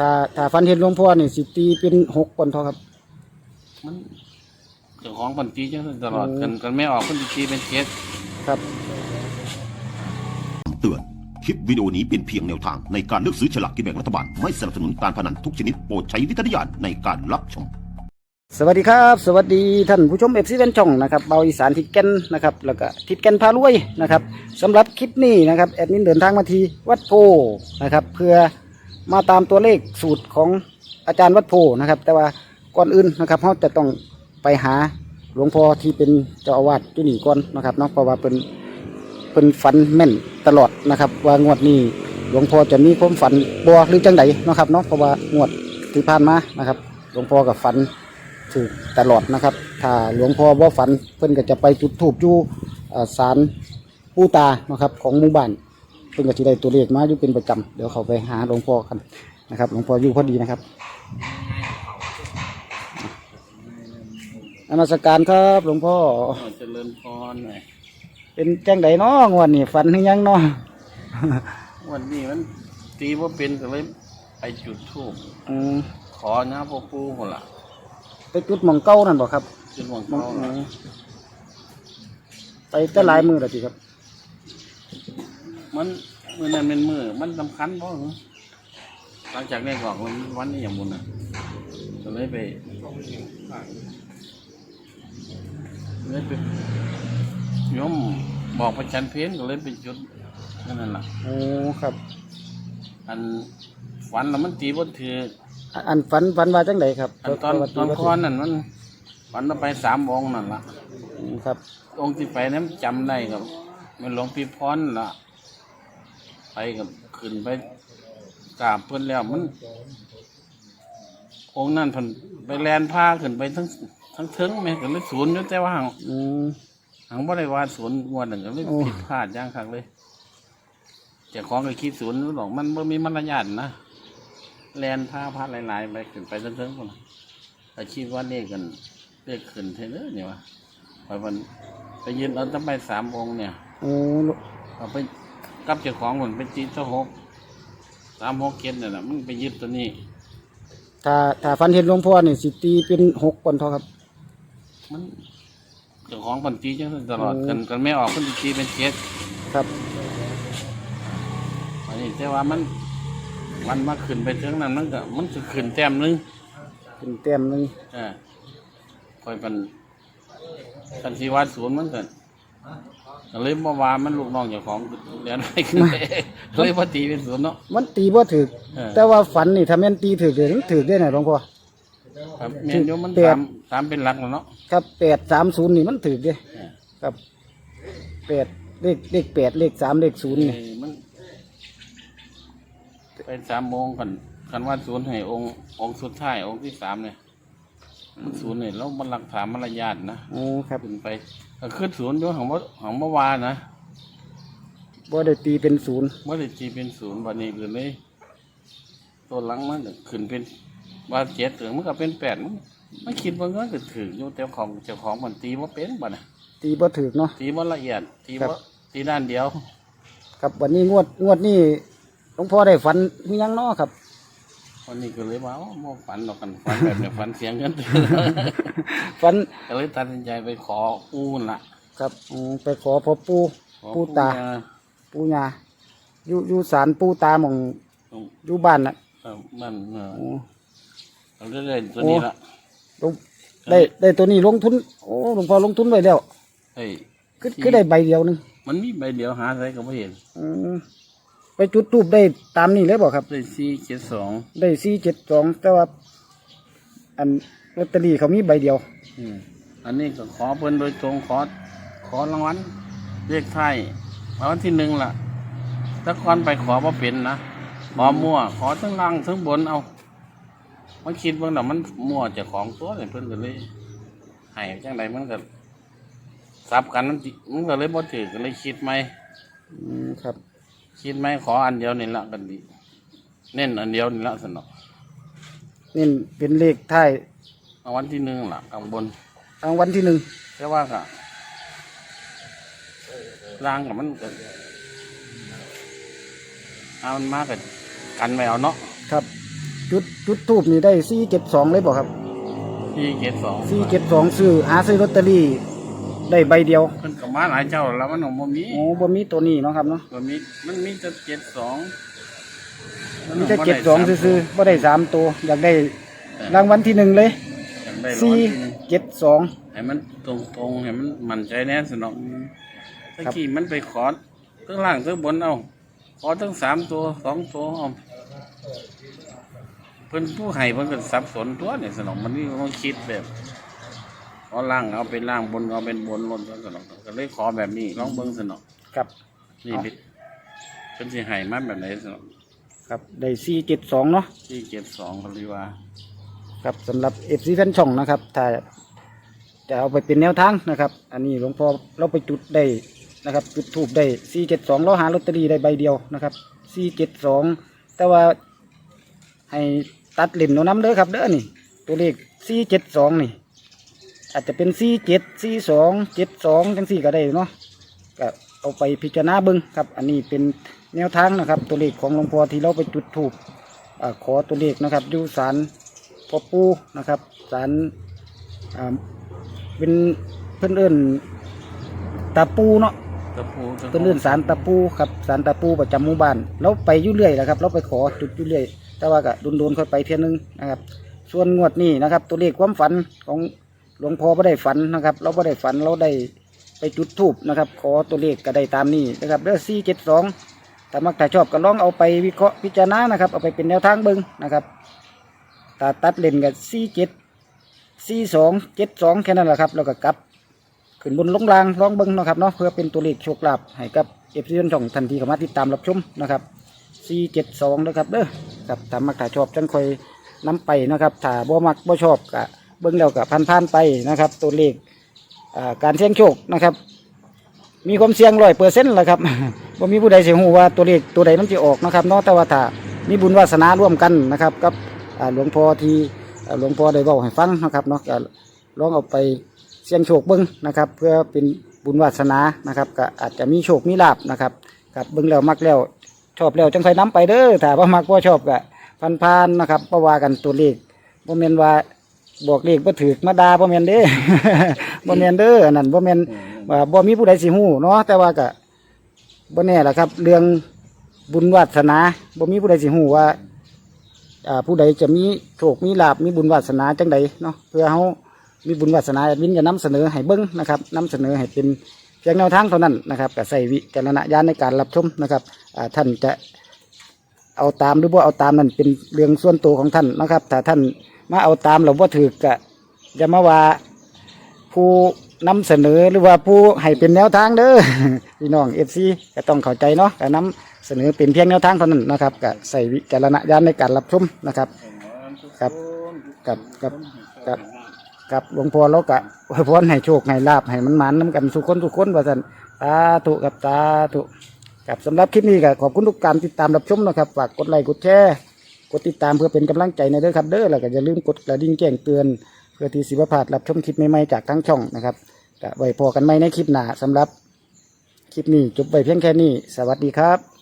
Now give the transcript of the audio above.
ถ้าถ้าฟันเห็นหลวงพ่อนี่สิตีเป็นหกคนเท่าครับ มันเจ้าของคนตีจังซั่นตลอดอืม กันกันไม่ออกคนสิตีเป็นเจ็ดครับ เตือน คลิปวิดีโอนี้เป็นเพียงแนวทางในการเลือกซื้อฉลากกินแบ่งรัฐบาล ไม่สนับสนุนการพนันทุกชนิดโปรดใช้วิจารณญาณในการรับชม สวัสดีครับ สวัสดีท่านผู้ชมเอฟซีแฟนช่องนะครับเบาอีสานทิดแก่นนะครับแล้วก็ทิดแก่นพารวยนะครับสำหรับคลิปนี้นะครับแอดมินเดินทางมาที่วัดโพนะครับเพื่อ มาตามตัวเลขสูตรของอาจารย์วัดโพนะครับ แต่ว่าก่อนอื่นนะครับเราจะต้องไปหาหลวงพ่อที่เป็นเจ้าอาวาสที่นี่ก่อนนะครับเนาะเพราะว่าเป็นเป็นฝันแม่นตลอดนะครับ ว่างวดนี้หลวงพ่อจะมีความฝันบัวหรือจังไดนะครับเนาะเพราะว่างวดที่ผ่านมานะครับ หลวงพ่อกับฝันถูกตลอดนะครับ ถ้าหลวงพ่อว่าฝันเพิ่นก็จะไปจุดถูกอยู่เอ่อศาลปู่ตานะครับของหมู่บ้าน เพิ่นก็จะได้ตัวเลขมาอยู่เป็นประจำเดี๋ยวเขาไปหาหลวงพ่อกันนะครับหลวงพ่ออยู่พอดีนะครับนมัสการครับหลวงพ่อเออเจริญพรหน่อยเป็นจังไดเนาะงวดนี้ฝันหรือยังเนาะวันนี้มันตีว่าเป็นก็เลยไปจุดธูปอืมขอนะพ่อปู่พุ่นล่ะไปจุดหมองเก้านั่นบ่ครับจุดหวังหม้องเขาอืน่ะมไปแต่หลายมือแล้วสิครับ มันมือนั้นเป็นมือมันสำคัญเพราะหลังจากได้บอกวันวันนี้อย่างบุญน่ะก็เลยไปเลยไปโยมบอกประจันเพนก็เลยไปจุดนั่นน่ะล่ะโอ้ครับ อันฝันแล้วมันตีบนถืออันอันฝันฝันว่าจังไดครับอันตอนปกตอนว่าก่อนนั่นมันฝันเราไปสามองค์นั่นล่ะอืมครับ องค์ที่ไปนั้นจำได้กับมันหลวงพี่พรล่ะ ไปกับขึ้นไปกราบเพื่อนแล้วมันองค์นั่นเพิ่นไปแลนผ้าขึ้นไปทั้งทั้งเทิงแม่ก็เลยศูนย์อยู่แต่ว่าหางอืมหางบ่ได้ว่าศูนย์งวดหนึ่งก็เลยโอ้ผิดพลาดอย่างคักเลยเจ้าของก็คิดศูนย์หรอกมันบ่มีมารยาทนะแลนผ้าผ้าหลายๆไปขึ้นไปทั้งเทิงคนน่ะแต่คิดว่าเลขกันเลขขึ้นเท่านี้เนี่ยวะไปมันไปยืนเอาตั้งไปสามองค์เนี่ยโอ้เอาไป กับเจ้าของมันไปจีเจ้าหกสามหกเก็ดเนี่ยนะมันไปยึดตัวนี้ ถ้าถ้าฟันเห็นหลวงพ่อนี่สิตีเป็นหกคนเท่าครับ มันเจ้าของปันตีจังซั่นตลอดโอ้กันกันไม่ออกคนตีเป็นเจ็ดครับ อันนี้แต่ว่ามันมันมาขึ้นไปถึงนั้นมันก็มันจะขึ้นแต้มหนึง เป็นแต้มหนึงเอ่าคอยเป็นคันทีวัดศูนย์มันเกิดก็ เลยมาว่ามันลูกน้องเจ้าของเรียนไปขึ้นไปเลยพอตีเป็นศูนย์เนาะ มันตีบ่ถึกเออ แต่ว่าฝันนี่ถ้าแม่นตีถึกเดี๋ยวนี้ถึกได้น่ะหลวงพ่อ ครับเมียนโยมมันแปดตามตามเป็นหลักแล้วเนาะ ครับแปดสามศูนย์นี่มันถึกเด้เออครับแปดเลขเลขแปดเลขสามเลขศูนย์นี่ เอ้ยมันไปสามโมงกันกันว่าศูนย์ให้องค์องค์สุดท้ายองค์ที่สามเนี่ย มันศูนย์เนี่ยแล้วมันหลักฐานมารยาทนะโอ้ครับขึ้นไปก็ขึ้นศูนย์ด้วยของเมื่อของเมื่อวานนะบ่ได้ตีเป็นศูนย์เมื่อได้จีเป็นศูนย์วันนี้คือเลยตัวหลังมันก็ขึ้นเป็นว่าเจ็ดถึงมันก็เป็นแปดมันมันคิดว่าเงินก็ถืออยู่แต่ของเจ้าของมันตีว่าเป็นบ่นะตีบ่ถึกเนาะตีว่าละเอียด ตีครัว่าบตีด้านเดียว ครับวันนี้งวดงวดนี้หลวงพ่อได้ฝันมีหยังเนาะครับ วันนี้ก็เลยว่าโอ้โมฝันหรอกกันฝันแบบเนี้ยฝันเสียงเงินฝันก็เลยตัดสินใจไปขอปูนละครับอืมไปขอพ่อปู่ ขอปู่ตา ย่ปู่ย่าอยู่อยู่ศาลปู่ตาหม่องตรงอยู่บ้านน่ะเอ่อมันเออโอ้ เราได้ได้ตัวนี้ละลงได้ได้ตัวนี้ลงทุน โอ้หลวงพ่อลงทุนไว้แล้วเฮ้ย คือที่ คือได้ใบเดียวหนึงมันมีใบเดียวหาอะไรก็ไม่เห็นอืม ไปจุดทูบได้ตามนี้เลยบอกครับ ได้สี่เจ็ดสองได้สี่เจ็ดสองแต่ว่า อันลอตเตอรี่เขามีใบเดียวอันนี้ก็ขอเพิ่นโดยตรงขอ ขอรางวัลเลขไทยรางวัลที่หนึ่งล่ะถ้าก่อนไปขอว่าเป็นนะขอมั่ว ขอทั้งล่างทั้งบนเอามันคิดว่าน่ะมันมั่วเจะของตัวเลยเพิ่นก็เลยให้จังใดมันก็ซับกันมันจิมันก็เลยบ่ถือก็เลยคิดไหม อืมครับ คิดไหมขออันเดียวนี่ละกันดี เน้นอันเดียวนี่ละสนอกนี่เป็นเลขท้ายรางวัลที่หนึ่งล่ะข้างบนรางวัลที่หนึ่งแต่ว่าก็ร่างกับมันก็เอามันมากกับกันไว้เอาเนาะครับ จุดจุดทูบนี่ได้สี่เจ็ดสองเลยบอกครับที่เกตสองสี่เจ็ดสองซื้อหาซื้อลอตเตอรี่ ได้ใบเดียวเพิ่นก็มาหลายเจ้าแล้วมันบ่มีโอ้บ่มีตัวนี้เนาะครับเนาะบ่มีมันมีแต่เจ็ดสองมีแต่เจ็ดสองซื้อๆบ่ได้สามตัวอยากได้รางวัลที่หนึ่งเลยอยากได้ร้อสี่ยหนึ่งเจ็ดสองให้มันตรงๆให้มันมั่นใจแน่สนองตะครับกี้มันไปขอทั้งล่างทั้งบนเอาขอทั้งสามตัวสองตัวเอาเพิ่นผู้ให้เพิ่นก็สับสนตัวเนี่ยสนองมันนี่มันคิดแบบ ขอล่างเอาเป็นล่างบนเอาเป็นบนลนสนองก็เลยขอแบบนี้ลองเบิ่งสนองครับ นี่พี่เพิ่นสิให้มาแบบไหนสนองครับได้สี่เจ็ดสองเนาะที่เจ็ดสองเขาเรียกว่าครับสำหรับเอฟซีแฟนช่องนะครับถ้าจะเอาไปเป็นแนวทางนะครับ อันนี้หลวงพ่อเราไปจุดได้นะครับ จุดทูบได้สี่เจ็ดสองเราหาลอตเตอรี่ได้ใบเดียวนะครับสี่เจ็ดสองแต่ว่าให้ตัดเล่มโนน้ำเด้อครับเด้อนี่ ตัวเลขสี่เจ็ดสองนี่ อาจจะเป็นสี่เจ็ดสี่สองเจ็ดสองจังสี่ก็ได้เนาะก็เอาไปพิจารณาเบิ้งครับ อันนี้เป็นแนวทางนะครับ ตัวเลขของหลวงพ่อที่เราไปจุดถูกขอตัวเลขนะครับอยู่ศาลพ่อปู่นะครับศาลอ่าเป็นเพื่อนเอิ้นตาปูเนาะตะปูตะเพื่อนเอิ้นศาลตาปูครับศาลตาปูประจำหมู่บ้านเราไปอยู่เรื่อยแหละครับ เราไปขอจุดอยู่เรื่อยแต่ว่าก็โดนๆค่อยไปเที่ยนึงนะครับ ส่วนงวดนี้นะครับ ตัวเลขความฝันของ หลวงพ่อไม่ได้ฝันนะครับ เราไม่ได้ฝันเราได้ไปจุดทูบนะครับ ขอตัวเลขก็ได้ตามนี้นะครับเด้อสี่เจ็ดสองถ้ามักถ้าชอบก็ลองเอาไปวิเคราะห์พิจารณานะครับ เอาไปเป็นแนวทางเบิ้งนะครับถ้าตัดเลนกับสี่เจ็ดสี่สองเจ็ดสองแค่นั้นแหละครับแล้วก็กลับขึ้นบนลงล่างลองเบิ้งนะครับเนาะเพื่อเป็นตัวเลขโชคลาภให้กับเอฟซีช่องทันทีเข้ามาติดตามรับชมนะครับสี่เจ็ดสองนะครับเด้อครับถ้ามักถ้าชอบจังคอยน้ำไปนะครับถ้าบ่มักบ่ชอบก็ เบิ่งแล้วก็พันๆไปนะครับ ตัวเลขการเสี่ยงโชคนะครับ มีความเสี่ยงร้อยเปอร์เซ็นต์แหละครับบ่ามีผู้ใดเสียหูว่าตัวเลขตัวใดมันจะออกนะครับนาะแต่ว่าถ้ามีบุญวาสนาร่วมกันนะครับกับหลวงพ่อที่หลวงพ่อได้เว้าให้ฟังนะครับเนาะก็ลองเอาไปเสี่ยงโชคเบิ่งนะครับ เพื่อเป็นบุญวาสนานะครับก็อาจจะมีโชคมีลาบนะครับกับเบิ่งแล้วมักแล้วชอบแล้วจังไฟน้ำไปเด้อถ้าบ่มักบ่ชอบก็พันพานๆนะครับเพระว่ากันตัวเลขบ่แม่นว่า บอกเลขบ่ถือมาด่าบ่แม่นเด้ บ่แม่นเด้ออันนั้นบ่แม่นว่าบ่มีผู้ใดสิฮู้เนาะแต่ว่าก็บ่แน่ล่ะครับ เรื่องบุญวาสนาบ่มีผู้ใดสิฮู้ว่าอ่าผู้ใดจะมีโชคมีลาบมีบุญวาสนาจังใดเนาะเพื่อเฮามีบุญวาสนาแอดมินจะนำเสนอให้เบิ่งนะครับนำเสนอให้เป็นเพียงแนวทางเท่านั้นนะครับก็ใส่วิจารณญาณในการรับชมนะครับอ่าท่านจะเอาตามหรือว่าเอาตามนั่นเป็นเรื่องส่วนตัวของท่านนะครับถ้าท่าน มาเอาตามเราว่าถือกะอย่ามาว่าผู้นำเสนอหรือว่าผู้ให้เป็นแนวทางเด้อพี่น้องเอฟซีก็ต้องเข้าใจเนาะก็นำเสนอเป็นเพียงแนวทางเท่านั้นนะครับก็ใส่วิจารณญาณในการรับชมนะครับครับครับครับครับกับหลวงพ่อเรากะอวยพรให้โชคให้ลาบให้มันหมานน้ำกันสุขคนทุกคนว่าสันสาธุกับสาธุกับสำหรับคลิปนี้ก็ขอบคุณทุกการติดตามรับชมนะครับฝากกดไลค์กดแชร์ กดติดตามเพื่อเป็นกำลังใจในเด้อครับเด้อแล้วก็อย่าลืมกดกระดิ่งแจ้งเตือน เพื่อที่สิบพลาดรับชมคลิปใหม่ๆจากทั้งช่องนะครับก็ไว้พอกันใหม่ในคลิปหน้าสำหรับคลิปนี้จบไปเพียงแค่นี้ สวัสดีครับ